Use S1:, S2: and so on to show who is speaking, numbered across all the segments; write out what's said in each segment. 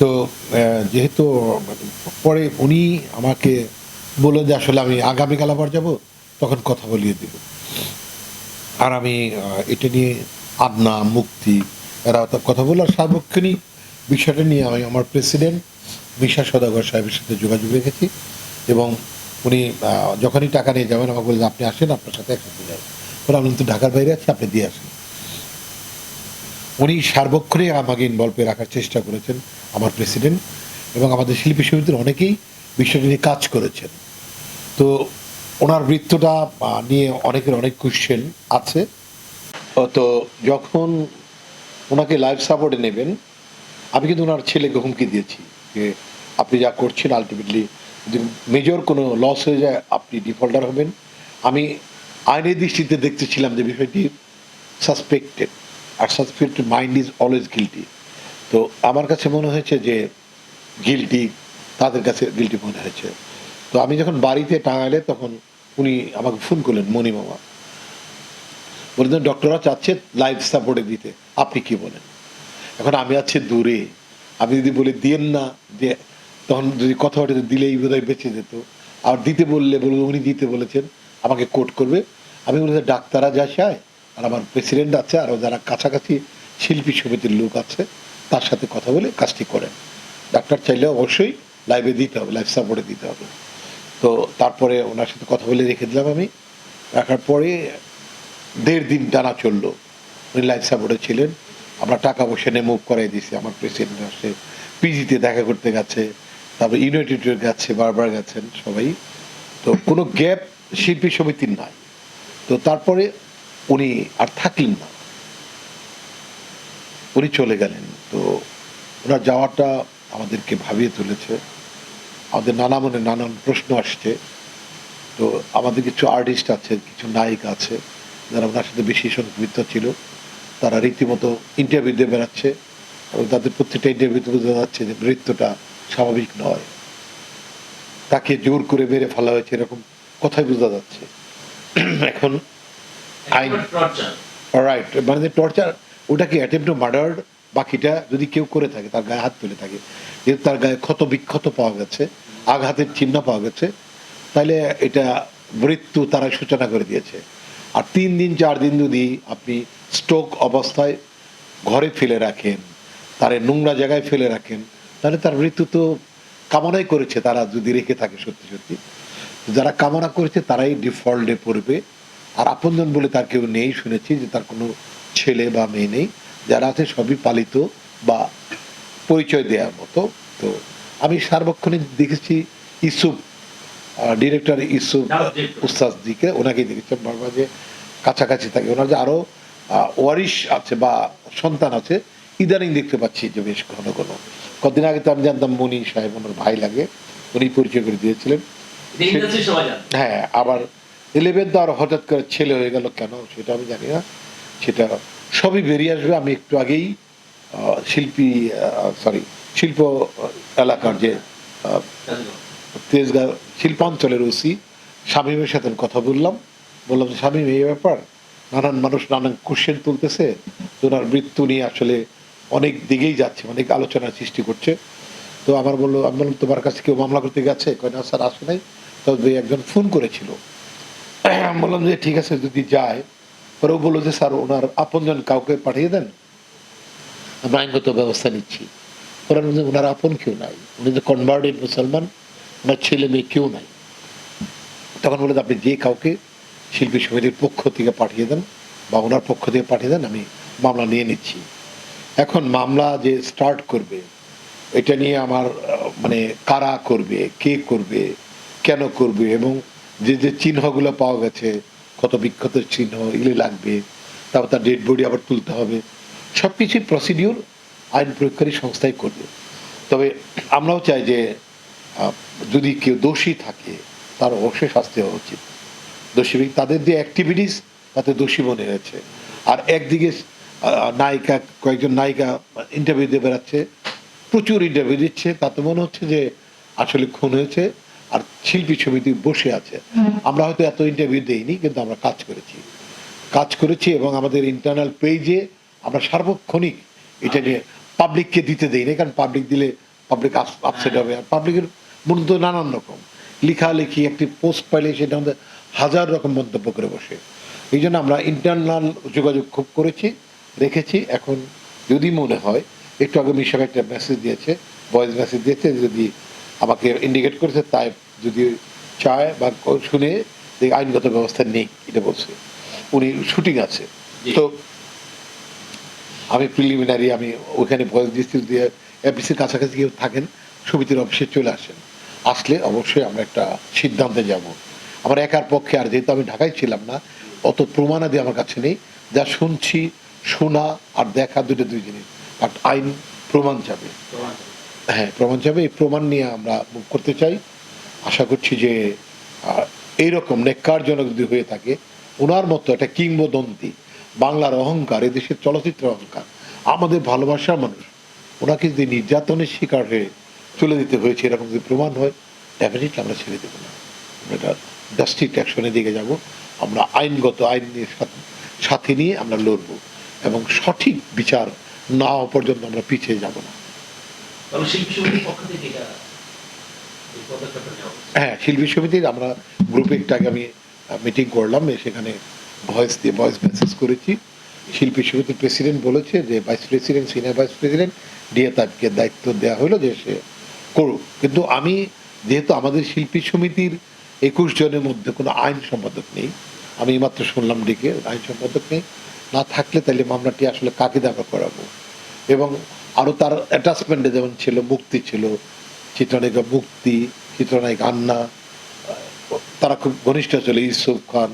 S1: তো যেহেতু পরে উনি আমাকে বলে যে আসলে আমি আগামীকাল আবার যাব, তখন কথা বলিয়ে দিব আর আমি এটা নিয়ে আদনা, মুক্তি, এরা কথা বলল। আর সার্বক্ষণিক বিষয়টা নিয়ে আমি আমার প্রেসিডেন্ট মিশা সদাগর সাহেবের সাথে যোগাযোগ রেখেছি এবং উনি যখনই টাকা নিয়ে যাবেন, আমাকে বলে আপনি আসেন, আপনার সাথে একসাথে যাবেন বলে, আমি তো ঢাকার বাইরে আছি, আপনি দিয়ে আসেন। উনি সার্বক্ষণে আমাকে ইনভলভে রাখার চেষ্টা করেছেন, আমার প্রেসিডেন্ট এবং আমাদের শিল্পী সমিতির অনেকেই বিষয়টি নিয়ে কাজ করেছেন। তো ওনার বৃত্তটা নিয়ে অনেকের অনেক কোশ্চেন আছে। তো যখন ওনাকে লাইফ সাপোর্টে নেবেন, আমি কিন্তু ওনার ছেলেকে হুমকি দিয়েছি যে আপনি যা করছেন আলটিমেটলি যদি মেজর কোনো লস হয়ে যায়, আপনি ডিফল্টার হবেন। আমি আইনের দৃষ্টিতে দেখতেছিলাম যে বিষয়টি suspected R suspected mind is always guilty. তো আমার কাছে মনে হয়েছে যে গিলটি তাদের কাছে গিলটি মনে হয়েছে। তো আমি যখন বাড়িতে টাঙালে তখন উনি আমাকে ফোন করলেন, মণি মামা। ডক্টররা চাচ্ছে লাইফ সাপোর্টে দিতে। আপনি কি বলেন? এখন আমি আছি দূরে। আমি যদি বলে দিয়েন না যে, তখন যদি কথা ওঠে দিলেই বোধহয় বেঁচে যেত। আর দিতে বললে বলব, উনি দিতে বলেছেন, আমাকে কোট করবে। আমি বলেছি ডাক্তাররা যা চায় আর আমার প্রেসিডেন্ট আছে, আরও যারা কাছাকাছি শিল্পী সমিতির লোক আছে, তার সাথে কথা বলে কাজটি করেন। ডাক্তার চাইলে অবশ্যই লাইভে দিতে হবে লাইফ সাপোর্টে দিতে হবে। তো তারপরে ওনার সাথে কথা বলে রেখে দিলাম আমি। রাখার পরে দেড় দিন টানা চলল। উনি লাইফ সাপোর্টে ছিলেন। আমরা টাকা পয়সা নিয়ে মুভ করাই দিয়েছি। আমার প্রেসিডেন্ট আসে পিজিতে দেখা করতে গেছে, তারপর ইউনাইটেডের গেছে, বারবার গেছেন সবাই। তো কোনো গ্যাপ শিল্পী সমিতির নাই। তো তারপরে উনি আর থাকলেন না। উনি চলে গেলেন। তো ওনার যাওয়াটা আমাদেরকে ভাবিয়ে তুলেছে। আমাদের নানা মনে নানান প্রশ্ন আসছে। তো আমাদের কিছু আর্টিস্ট আছে, কিছু নায়িক আছে, যারা ওনার সাথে বেশি সংযুক্ত ছিল। তারা রীতিমতো ইন্টারভিউ দিয়ে বেড়াচ্ছে এবং তাদের প্রত্যেকটা ইন্টারভিউতে বোঝা যাচ্ছে যে নৃত্যটা স্বাভাবিক নয়। তাকে জোর করে মেরে ফেলা হয়েছে, এরকম কথাই বোঝা যাচ্ছে। এখন আইন রাইট মানে যে টর্চার ওটা কি অ্যাটেম্প টু মার্ডার বাকিটা যদি কেউ করে থাকে তার গায়ে হাত তুলে থাকে যেহেতু তার গায়ে ক্ষত বিক্ষত পাওয়া গেছে আঘাতের চিহ্ন পাওয়া গেছে তাহলে এটা মৃত্যু তারা সূচনা করে দিয়েছে। আর তিন দিন চার দিন যদি আপনি স্ট্রোক অবস্থায় ঘরে ফেলে রাখেন তার নোংরা জায়গায় ফেলে রাখেন তাহলে তার মৃত্যু তো কামনাই করেছে তারা যদি রেখে থাকে সত্যি সত্যি। যারা কামনা করেছে তারাই ডিফল্টে পড়বে। আর আপনজন বলে তার কেউ নেই শুনেছি যে তার কোনো ছেলে বা মেয়ে নেই যারা আছে সবই পালিত বা পরিচয় দেওয়ার মতো। তো আমি সার্বক্ষণিক দেখেছি ইসুফ ডিরেক্টর ইসুফ উস্তাদজিকে ওনাকেই দেখেছেন বারবার যে কাছাকাছি থাকে। ওনার যে আরও ওয়ারিশ আছে বা সন্তান আছে ইদানিং দেখতে পাচ্ছি যে বেশ ঘন ঘন। কদিন আগে তো আমি জানতাম মনি সাহেব ওনার ভাই লাগে উনি পরিচয় করে দিয়েছিলেন। হ্যাঁ আবার ইলেভেন আর হঠাৎ করে ছেলে হয়ে গেল কেন? সেটা আমি জানি না। সেটা সবই বেরিয়ে আসবে। আমি একটু আগেই শিল্পী সরি শিল্প এলাকার যে তেজগাঁও শিল্পাঞ্চলের ওসি শামীমের সাথে কথা বললাম। বললাম যে শামীম, এই ব্যাপার? নানান মানুষ নানান কোশ্চেন তুলতেছে। ওনার মৃত্যু নিয়ে আসলে অনেক দিকেই যাচ্ছে, অনেক আলোচনার সৃষ্টি করছে। তো আমার বলল, আমি বললাম, তোমার কাছে কেউ মামলা করতে গেছে? কয়, না স্যার, আসে নাই। তবে একজন ফোন করেছিল। বললাম যে ঠিক আছে, যদি যায়, পরে ও বলল যে, স্যার, ওনার আপনজন কাউকে পাঠিয়ে দেন। আমরা আইনগত ব্যবস্থা নিচ্ছি। ওরা ওনার আপন কেউ নাই। উনি যে কনভার্টেড মুসলমান, ওনার ছেলে মেয়ে কেউ নাই। তখন বলে আপনি যে কাউকে শিল্পী সমিতির পক্ষ থেকে পাঠিয়ে দেন বা ওনার পক্ষ থেকে পাঠিয়ে দেন, আমি মামলা নিয়ে নিচ্ছি। এখন মামলা যে স্টার্ট করবে, এটা নিয়ে আমার মানে কারা করবে, কে করবে, কেন করবে এবং যে যে চিহ্নগুলো পাওয়া গেছে, কত বিক্ষত চিহ্ন, এগুলি লাগবে, তারপর তার ডেড বডি আবার তুলতে হবে। সব কিছুই প্রসিডিউর আইন প্রয়োগকারী সংস্থাই করবে। তবে আমরাও চাই যে যদি কেউ দোষী থাকে, তার অবশ্যই শাস্তি হওয়া উচিত। দোষী তাদের যে অ্যাক্টিভিটিস তাতে দোষী মনে হয়েছে। আর একদিকে নায়িকা, কয়েকজন নায়িকা ইন্টারভিউ দিয়ে বেড়াচ্ছে, প্রচুর ইন্টারভিউ দিচ্ছে, তাতে মনে হচ্ছে যে, আসলে খুন হয়েছে। আর শিল্পী সমিতি বসে আছে। আমরা হয়তো এত ইন্টারভিউ দেইনি কিন্তু আমরা কাজ করেছি। কাজ করেছি এবং আমাদের ইন্টারনাল পেজে আমরা সার্বক্ষণিক এটা নিয়ে পাবলিককে দিতে দেই না কারণ পাবলিক দিলে পাবলিক আপসেট হবে। আর পাবলিকের মন তো নানান রকম। লেখালেখি একটি পোস্ট পাইলে সেটা আমাদের হাজার রকম মন্তব্য করে বসে। এই জন্য আমরা ইন্টারনাল যোগাযোগ খুব করেছি রেখেছি এখন যদি মনে হয় একটু আগে মিশাক একটা মেসেজ দিয়েছে ভয়েস মেসেজ দিয়েছে যদি আমাকে ইন্ডিকেট করেছে তাই যদি চায় বা শুনে আইনগত ব্যবস্থা নেই এটা বলছে। উনি শুটিং আছে। তো আমি প্রিলিমিনারি আমি ওখানে ভয়েস দিচ্ছি দিয়ে এফবিসির কাছাকাছি কেউ থাকেন সমিতির অফিসে চলে আসেন। আসলে অবশ্যই আমরা একটা সিদ্ধান্তে যাব। আমার একার পক্ষে আর যেহেতু আমি ঢাকায় ছিলাম না অত প্রমাণাদি আমার কাছে নেই। যা শুনছি শোনা আর দেখা দুটো দুই জিনিস। বাট আইন প্রমাণ যাবে হ্যাঁ প্রমাণ যাবে এই প্রমাণ নিয়ে আমরা মুভ করতে চাই। আশা করছি যে এইরকম নেককারজনক যদি হয়ে থাকে ওনার মতো একটা কিংবদন্তি, বাংলার অহংকার এদেশের চলচ্চিত্র অহংকার, আমাদের ভালোবাসার মানুষ ওনাকে যদি নির্যাতনের শিকার হয়ে চলে দিতে হয়েছে, এরকম যদি প্রমাণ হয় ডেফিনেটলি আমরা ছেড়ে দেবো না। আমরা এটা ডাস্টিক অ্যাকশনের দিকে যাব। আমরা আইনগত আইনের সাথে- সাথে নিয়ে আমরা লড়বো এবং সঠিক বিচার না হওয়া পর্যন্ত আমরা পিছিয়ে যাব না। হ্যাঁ শিল্পী সমিতির আমরা গ্রুপে একটা আগে আমি মিটিং করলাম সেখানে ভয়েস দিয়ে ভয়েস মেসেজ করেছি। শিল্পী সমিতির প্রেসিডেন্ট বলেছে যে vice president senior vice president দিয়ে তাকে দায়িত্ব দেওয়া হলো যে সে করুক। কিন্তু আমি, যেহেতু আমাদের শিল্পী সমিতির একুশ জনের মধ্যে কোনো আইন সম্পাদক নেই, আমি মাত্র শুনলাম ডেকে, আইন সম্পাদক নেই, না থাকলে তাহলে মামলাটি আসলে কাকে দাবা করাবো? এবং আরও তার অ্যাটাচমেন্টে যেমন ছিল, মুক্তি ছিল, চিত্রনায়িকা মুক্তি, চিত্রনায়িকা আন্না, তারা খুব ঘনিষ্ঠ ছিল, ইউসুফ খান।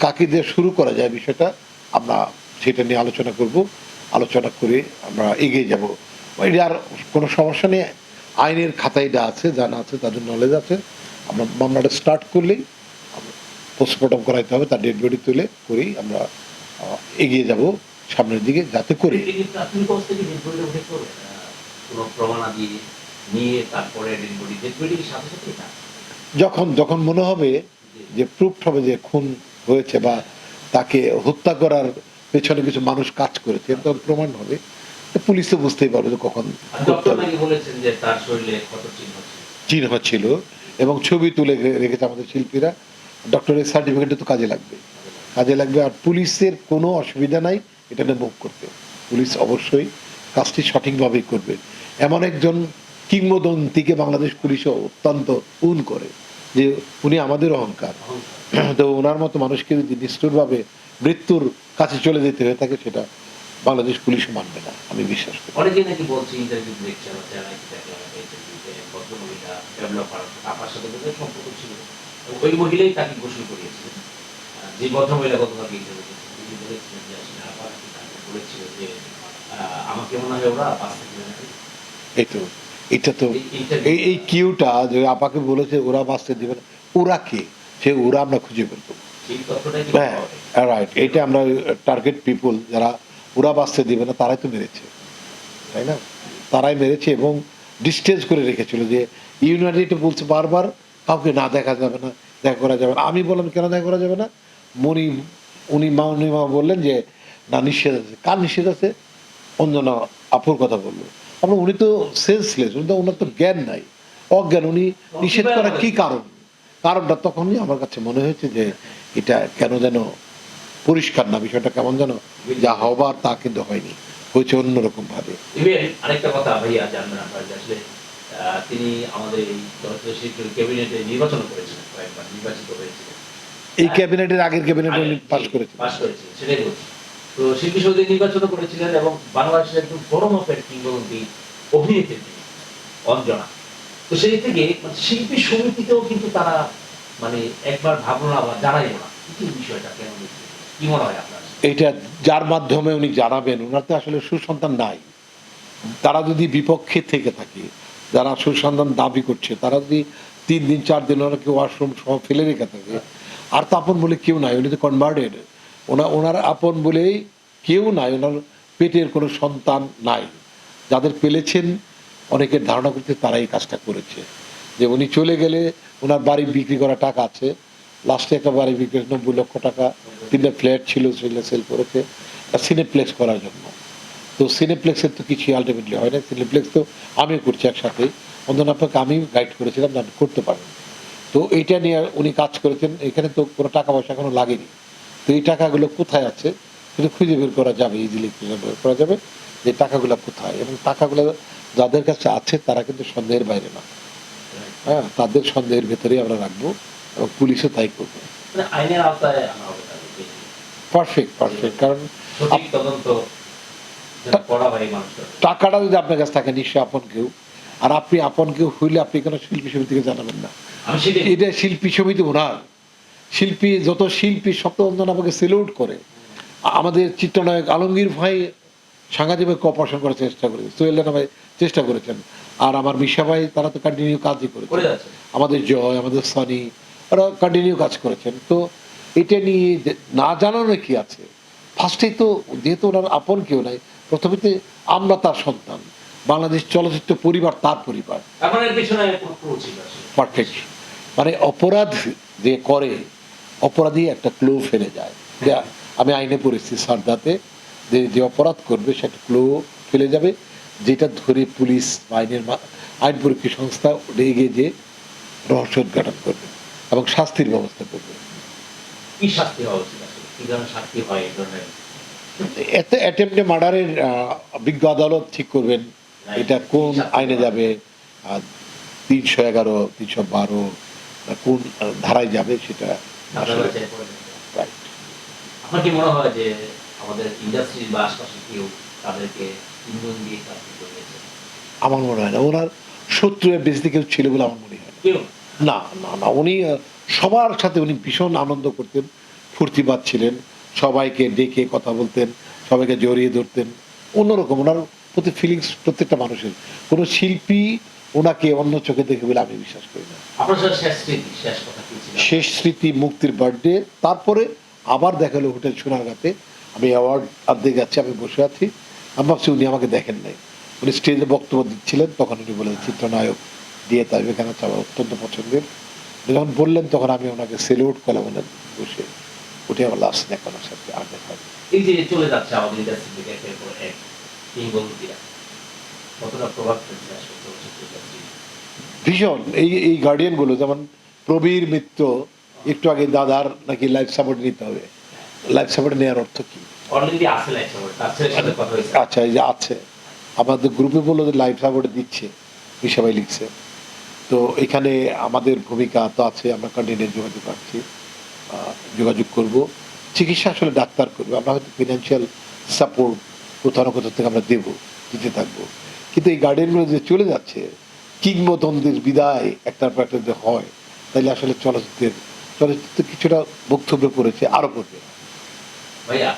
S1: কাকে দিয়ে শুরু করা যায় বিষয়টা আমরা সেটা নিয়ে আলোচনা করব। আলোচনা করে আমরা এগিয়ে যাব। আর কোনো সমস্যা নেই। আইনের খাতায় যা আছে জানা আছে, তাদের নলেজ আছে। আমরা মামলাটা স্টার্ট করলেই পোস্টমর্টম করাইতে হবে, তার ডেড বডি তুলে করেই আমরা এগিয়ে যাব। সামনের দিকে যাতে করে। যখন যখন মনে হবে যে প্রুফ হবে যে খুন হয়েছে বা তাকে হত্যা করার পেছনে কিছু মানুষ কাজ করেছে তখন প্রমাণ হবে। পুলিশ তো বুঝতেই পারবে যে কখন
S2: চিহ্ন ছিল?
S1: এবং ছবি তুলে রেখেছে আমাদের শিল্পীরা। ডক্টরের সার্টিফিকেটে তো কাজে লাগবে। কাজে লাগবে আর পুলিশের কোনো অসুবিধা নাই। এটা নিয়ে মুভ করতে পুলিশ অবশ্যই কাজটি সঠিকভাবেই করবে। এমন একজন কিংবদন্তিকে বাংলাদেশ পুলিশও অত্যন্ত উন করে যে উনি আমাদের অহংকার। তো ওনার মতো মানুষকে যদি নিষ্ঠুরভাবে মৃত্যুর কাছে চলে যেতে হয়ে থাকে সেটা বাংলাদেশ পুলিশও মানবে না আমি বিশ্বাস করি।
S2: অনেকে নাকি বলছে ইন্টারভিউ চ্যানেলে দেখলাম ইন্টারভিউতে ভদ্রমহিলা ডেভেলপার আপার সাথে সম্পর্ক ছিল। ওই মহিলাই তাকে গোসল করিয়েছিলেন যে ভদ্রমহিলা গতকালকে ইন্টারভিউ তিনি বলেছিলেন যে আসলে আপার তাকে বলেছিল যে আমাকে মনে হয় ওরা
S1: এটা তো
S2: এই-
S1: এই কিউটা যে আপাকে বলেছে ওরা বাঁচতে দিবে না ওরা কে? সে ওরা আমরা খুঁজে বের করব। হ্যাঁ রাইট এটা আমরা টার্গেট পিপল যারা ওরা বাঁচতে দিবে না তারাই তো মেরেছে তাই না? তারাই মেরেছে এবং ডিস্টেন্স করে রেখেছিল যে ইউনাইটেড বলছে বারবার কাউকে না দেখা যাবে না দেখা করা যাবে না। আমি বললাম কেন দেখা করা যাবে না? মনি উনি মা উনি মা বললেন যে না নিষেধ আছে। কার নিষেধ আছে? অঞ্জনা আপুর কথা বলল আমরা উনি তো সেন্সলেস উনি তো ওনার তো জ্ঞান নাই। অজ্ঞান উনি নিষেধ করার কি কারণ? কারণটা তখনই আমার কাছে মনে হয়েছে যে এটা কেন যেন পরিষ্কার না বিষয়টা কেমন যেন যা হবার তা কিন্তু হয়নি। হয়েছে অন্যরকম ভাবে।
S2: আরেকটা কথা ভাইয়া জানবেন আপনারা আসলে তিনি আমাদের এই ক্যাবিনেটে নির্বাচন করেছিলেন কয়েকবার নির্বাচিত হয়েছিলেন।
S1: এই ক্যাবিনেটের আগের ক্যাবিনেট পাস
S2: করেছিলেন সেটাই বলছি। তো শিল্পী সমিতি নির্বাচন করেছিলেন এবং বাংলাদেশের একজন বড় মাপের কিংবদন্তি অভিনেত্রী অঞ্জনা। তো সেই থেকে মানে শিল্পী সমিতিতেও কিন্তু তারা মানে একবার ভাবলো না বা জানাইলো না। কি বিষয়টা কেন কি মনে হয় আপনার?
S1: এটা যার মাধ্যমে উনি জানাবেন, ওনার তো আসলে সুসন্তান নাই। তারা যদি বিপক্ষে থেকে থাকে, যারা সুসন্তান দাবি করছে, তারা যদি তিন দিন, চার দিন ওনাকে ওয়াশরুম সহ ফেলে রেখে থাকে, আর তো আপন বলে কেউ নাই, উনি তো কনভার্টেড ওনার ওনার আপন বলেই কেউ নাই, ওনার পেটের কোনো সন্তান নাই। যাদের পেলেছেন, অনেকের ধারণা করতে তারা এই কাজটা করেছে। যে উনি চলে গেলে ওনার বাড়ি বিক্রি করা টাকা আছে। লাস্টে একটা বাড়ি বিক্রি নব্বই লক্ষ টাকা, তিনটা ফ্ল্যাট ছিল, সেগুলো সেল করেছে। সিনেপ্লেক্স করার জন্য। তো সিনেপ্লেক্সের তো কিছুই আলটিমেটলি হয় না। সিনেপ্লেক্স তো আমিও করছি একসাথে অন্ধন আপনাকে আমি গাইড করেছিলাম আপনি করতে পারেন তো এইটা নিয়ে উনি কাজ করেছেন। এখানে তো কোনো টাকা পয়সা এখনও লাগেনি। তো এই টাকাগুলো কোথায় আছে? সেটা খুঁজে বের করা যাবে ইজিলি খুঁজে বের করা যাবে যে টাকাগুলো কোথায়। এবং টাকাগুলো যাদের কাছে আছে তারা কিন্তু সন্দেহের বাইরে না। হ্যাঁ তাদের সন্দেহের ভেতরেই আমরা রাখব এবং পুলিশও তাই করবে।
S2: মানে।
S1: পারফেক্ট পারফেক্ট কারণ টাকাটা যদি আপনার কাছে থাকে নিশ্চয়ই আপন কেউ। আর আপনি আপন কেউ হইলে আপনি কোনো শিল্পী সমিতিকে জানাবেন না। এটা শিল্পী সমিতি ওনার শিল্পী যত শিল্পী সপ্তবন্ধন আমাকে সেলুট করে আমাদের চিত্রনায়ক আলমগীর ভাই সাংঘাতিকভাবে কপারেশন করার চেষ্টা করেছে সোহেল ভাই চেষ্টা করেছেন আর আমার মিশা ভাই তারা তো কন্টিনিউ কাজই
S2: করে
S1: করেছে আমাদের জয় আমাদের সানি ওরা কন্টিনিউ কাজ করেছেন। তো এটা নিয়ে না জানানো কি আছে? ফার্স্টেই তো যেহেতু ওনার আপন কেউ নাই প্রথমেতে আমরা তার সন্তান। বাংলাদেশ চলচ্চিত্র পরিবার তার পরিবার। পারফেক্ট মানে অপরাধ যে করে অপরাধী একটা ক্লো ফেলে যায়। যে আমি আইনে পড়েছি সারদাতে যে যে অপরাধ করবে সেটা ক্লো ফেলে যাবে যেটা ধরে পুলিশ আইনের আইন পরীক্ষা সংস্থা এগিয়ে যে রহস্য উদ্ঘাটন করবে এবং শাস্তির ব্যবস্থা করবে।
S2: কি শাস্তি হওয়া উচিত আসলে? কি ধরনের শাস্তি হয় এই ধরনের?
S1: এতে অ্যাটেম্পটে মার্ডারের বিজ্ঞ আদালত ঠিক করবেন এটা কোন আইনে যাবে তিনশো এগারো তিনশো বারো কোন ধারায় যাবে সেটা
S2: আপনার কি মনে হয় যে আমাদের ইন্ডাস্ট্রি বা আশপাশে কেউ তাদেরকে ইন্ধন দিয়ে করিয়েছে
S1: আমার মনে হয় না। ওনার শত্রু বেশি কেউ ছিল বলে আমার মনে হয়। না। না না না। উনি সবার সাথে উনি ভীষণ আনন্দ করতেন ফুর্তিবাদ ছিলেন সবাইকে ডেকে কথা বলতেন সবাইকে জড়িয়ে ধরতেন। অন্যরকম ওনার প্রতি ফিলিংস প্রত্যেকটা মানুষের। কোনো শিল্পী ওনাকে অন্য চোখে দেখে বলে আমি বিশ্বাস করি না।
S2: শেষ স্মৃতি
S1: মুক্তির বার্থডে তারপরে আবার দেখাল হোটেল সোনারগাঁতে। আমি অ্যাওয়ার্ড অর্ধেক যাচ্ছি আমি বসে আছি। আমি ভাবছি উনি আমাকে দেখেন নাই। উনি স্টেজে বক্তব্য দিচ্ছিলেন তখন উনি বলেন চিত্রনায়ক দিয়ে এখানে হচ্ছে আমার অত্যন্ত পছন্দের। যখন বললেন তখন আমি ওনাকে সেলুট করলাম ওনার বসে। উঠে আমার লাস্ট দেখা ওনার সাথে আর দেখা
S2: এই যে চলে যাচ্ছে আমাদের ইন্ডাস্ট্রি থেকে একের পর এক কিংবদন্তিরা। কতটা প্রভাব ফেলছে?
S1: ভীষণ। এই এই গার্ডিয়ানগুলো যেমন প্রবীর মিত্র একটু আগে দাদার নাকি লাইফ সাপোর্ট নিতে হবে। লাইফ সাপোর্ট নেওয়ার অর্থ কি? আচ্ছা এই যে আছে। আমাদের গ্রুপে বলল যে লাইফ সাপোর্ট দিচ্ছে সবাই লিখছে। তো এখানে আমাদের ভূমিকা তো আছে আমরা কন্টিনিউ যোগাযোগ রাখছি যোগাযোগ করব। চিকিৎসা আসলে ডাক্তার করবে আমরা হয়তো ফিনান্সিয়াল সাপোর্ট কোথাও না কোথাও থেকে আমরা দেবো দিতে থাকব। কিন্তু এই গার্ডেনগুলো যে চলে যাচ্ছে, কিংবদন্তির বিদায় একটার পর একটা হয়, তাহলে আসলে চলচ্চিত্রের, চলচ্চিত্র কিছুটা বক্তব্য পড়েছে আরও পড়বে।
S2: ভাইয়া।